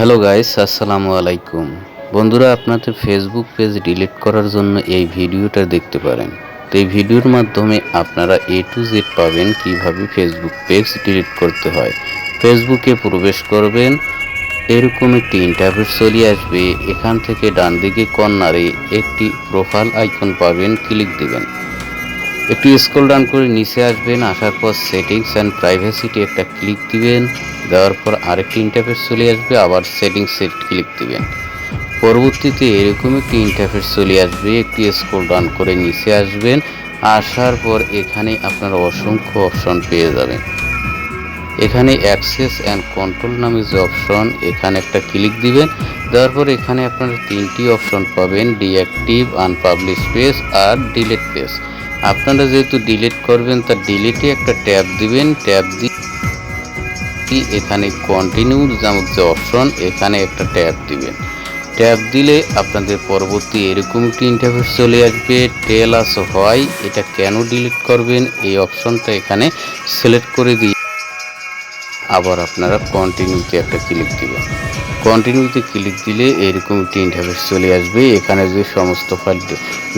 Hello guys আসসালামু আলাইকুম বন্ধুরা, আপনাদের ফেসবুক পেজ ডিলিট করার জন্য এই ভিডিওটা দেখতে পারেন। তো এই ভিডিওর মাধ্যমে আপনারা এ টু জেড পাবেন কীভাবে ফেসবুক পেজ ডিলিট করতে হয়। ফেসবুকে প্রবেশ করবেন, এরকম একটি ইন্টারভিউ চলে আসবে। এখান থেকে ডান দিকে কর্নারে একটি প্রোফাইল আইকন পাবেন ক্লিক দিবেন। একটু স্ক্রল ডাউন করে নিচে আসবেন, আসার পর সেটিংস অ্যান্ড প্রাইভেসিটি একটা ক্লিক দিবেন, দেওয়ার পর আরেকটি ইন্টারফেস চলে আসবে, আবার সেটিংসে ক্লিক দিবেন। পরবর্তীতে এরকম একটি ইন্টারফেস চলে আসবে, একটি স্ক্রল ডাউন করে নিচে আসবেন, আসার পর এখানে আপনারা অসংখ্য অপশন পেয়ে যাবেন। এখানে অ্যাক্সেস অ্যান্ড কন্ট্রোল নামে যে অপশন এখানে একটা ক্লিক দিবেন, দেওয়ার পর এখানে আপনারা তিনটি অপশন পাবেন ডিঅ্যাক্টিভ আনপাবলিশ পেজ আর ডিলিট পেজ আপনারা যেহেতু ডিলিট করবেন তার ডিলিটে একটা ট্যাব দিবেন। ট্যাব দিয়ে এখানে কন্টিনিউ নামক যে অপশন এখানে একটা ট্যাব দিবেন। ট্যাব দিলে আপনাদের পরবর্তী এরকম একটি ইন্টারফেস চলে আসবে। টেল আস হয় এটা কেন ডিলিট করবেন, এই অপশনটা এখানে সিলেক্ট করে দিয়ে আবার আপনারা কন্টিনিউতে একটা ক্লিক দিবেন। কন্টিনিউতে ক্লিক দিলে এরকম ইন্টারফেস চলে আসবে। এখানে যে সমস্ত ফাইল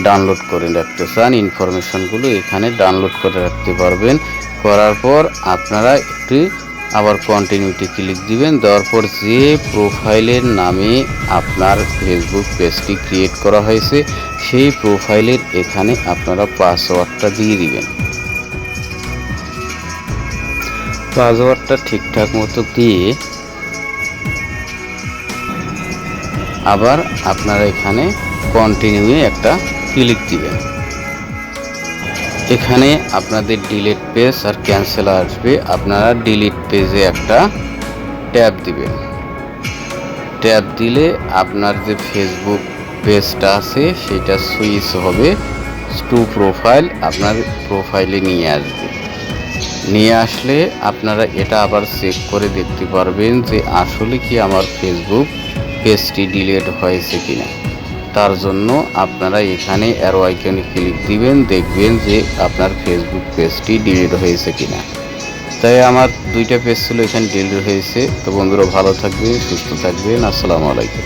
ডাউনলোড করে রাখতে চান ইনফরমেশনগুলো এখানে ডাউনলোড করে রাখতে পারবেন। করার পর আপনারা একটি আবার কন্টিনিউটি ক্লিক দিবেন। দেওয়ার পর যে প্রোফাইলের নামে আপনার ফেসবুক পেজটি ক্রিয়েট করা হয়েছে, সেই প্রোফাইলের এখানে আপনারা পাসওয়ার্ডটা দিয়ে দিবেন। পাসওয়ার্ডটা ঠিকঠাক মতো দিয়ে আবার আপনারা এখানে কন্টিনিউয়ে একটা ক্লিক দিবেন। এখানে আপনাদের ডিলিট পেজ আর ক্যান্সেল আসবে। আপনারা ডিলিট পেজে একটা ট্যাব দিবেন। ট্যাব দিলে আপনার যে ফেসবুক পেজটা আছে, সেটা সুইচ হবে টু প্রোফাইল আপনার প্রোফাইলে নিয়ে আসবে। নিয়ে আসলে আপনারা এটা আবার চেক করে দেখতে পারবেন যে আসলে কি আমার ফেসবুক পেজটি ডিলিট হয়েছে কিনা। তার জন্য আপনারা এখানে অ্যারো আইকনে ক্লিক দিবেন, দেখবেন যে আপনার ফেসবুক পেজটি ডিলিট হয়েছে কিনা। তাই আমার দুইটা পেজ ছিল, এখানে ডিলিট হয়েছে। তো বন্ধুরা, ভালো থাকবেন, সুস্থ থাকবেন। আসসালামু আলাইকুম।